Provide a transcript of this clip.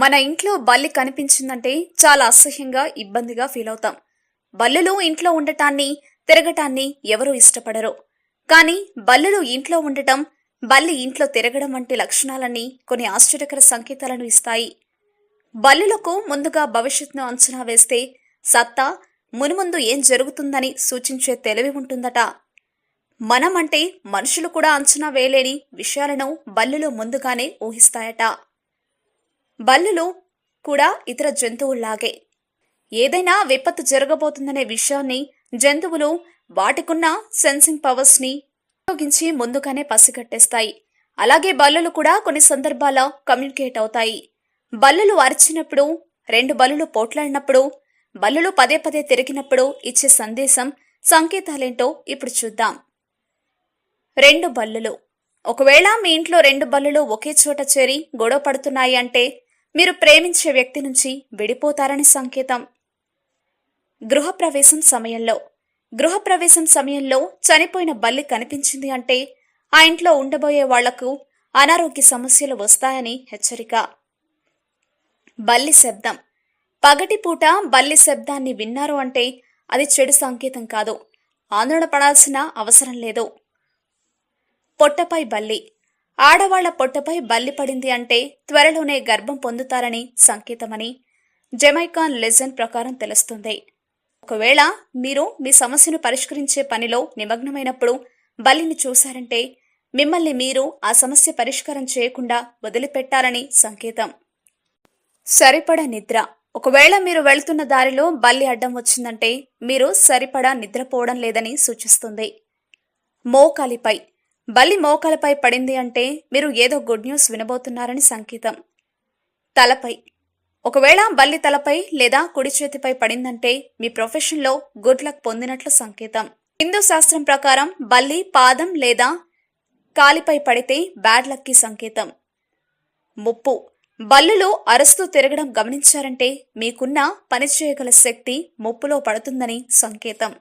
మన ఇంట్లో బల్లి కనిపించిందంటే చాలా అసహ్యంగా ఇబ్బందిగా ఫీల్ అవుతాం. బల్లులు ఇంట్లో ఉండటాన్ని తిరగటాన్ని ఎవరూ ఇష్టపడరు. కానీ బల్లులు ఇంట్లో ఉండటం బల్లి ఇంట్లో తిరగడం వంటి లక్షణాలన్నీ కొన్ని ఆశ్చర్యకర సంకేతాలను ఇస్తాయి. బల్లులకు ముందుగా భవిష్యత్తును అంచనా వేస్తే సత్తా మునుముందు ఏం జరుగుతుందని సూచించే తెలివి ఉంటుందట. మనమంటే మనుషులు కూడా అంచనా వేయలేని విషయాలను బల్లులు ముందుగానే ఊహిస్తాయట. బల్లులు కూడా ఇతర జంతువుల్లాగే. ఏదైనా విపత్తు జరగబోతుందనే విషయాన్ని జంతువులు వాటికున్న సెన్సింగ్ పవర్స్ని ఉపయోగించి ముందుగానే పసిగట్టేస్తాయి. అలాగే బల్లులు కూడా కొన్ని సందర్భాల కమ్యూనికేట్ అవుతాయి. బల్లులు అరిచినప్పుడు రెండు బల్లులు పోట్లాడినప్పుడు బల్లులు పదే పదే తిరిగినప్పుడు ఇచ్చే సందేశం సంకేతాలేంటో ఇప్పుడు చూద్దాం. రెండు బల్లులు. ఒకవేళ మీ ఇంట్లో రెండు బల్లులు ఒకే చోట చేరి గొడవ పడుతున్నాయి అంటే మీరు ప్రేమించే వ్యక్తి నుంచి విడిపోతారని సంకేతం. గృహప్రవేశం సమయంలో గృహప్రవేశం సమయంలో చనిపోయిన బల్లి కనిపించింది అంటే ఆ ఇంట్లో ఉండబోయే వాళ్ళకు అనారోగ్య సమస్యలు వస్తాయని హెచ్చరిక. బల్లి శబ్దం. పగటిపూట బల్లి శబ్దాన్ని విన్నారు అంటే అది చెడు సంకేతం కాదు. ఆందోళన పడాల్సిన అవసరం లేదు. పొట్టపై బల్లి. ఆడవాళ్ళ పొట్టపై బల్లి పడింది అంటే త్వరలోనే గర్భం పొందుతారని సంకేతమని జమైకాన్ లెజన్ ప్రకారం తెలుస్తుంది. ఒకవేళ మీరు మీ సమస్యను పరిష్కరించే పనిలో నిమగ్నమైనప్పుడు బల్లిని చూశారంటే మిమ్మల్ని మీరు ఆ సమస్య పరిష్కారం చేయకుండా వదిలిపెట్టాలని సంకేతం. సరిపడ నిద్ర. ఒకవేళ మీరు వెళ్తున్న దారిలో బల్లి అడ్డం వచ్చిందంటే మీరు సరిపడా నిద్రపోవడం లేదని సూచిస్తుంది. మోకాలిపై. బల్లి మోకాలపై పడింది అంటే మీరు ఏదో గుడ్ న్యూస్ వినబోతున్నారని సంకేతం. తలపై. ఒకవేళ బల్లి తలపై లేదా కుడి చేతిపై పడిందంటే మీ ప్రొఫెషన్లో గుడ్ లక్ పొందినట్లు సంకేతం. హిందూ శాస్త్రం ప్రకారం బల్లి పాదం లేదా కాలిపై పడితే బ్యాడ్ లక్కి సంకేతం. ముప్పు. బల్లులు అరుస్తూ తిరగడం గమనించారంటే మీకున్న పనిచేయగల శక్తి ముప్పులో పడుతుందని సంకేతం.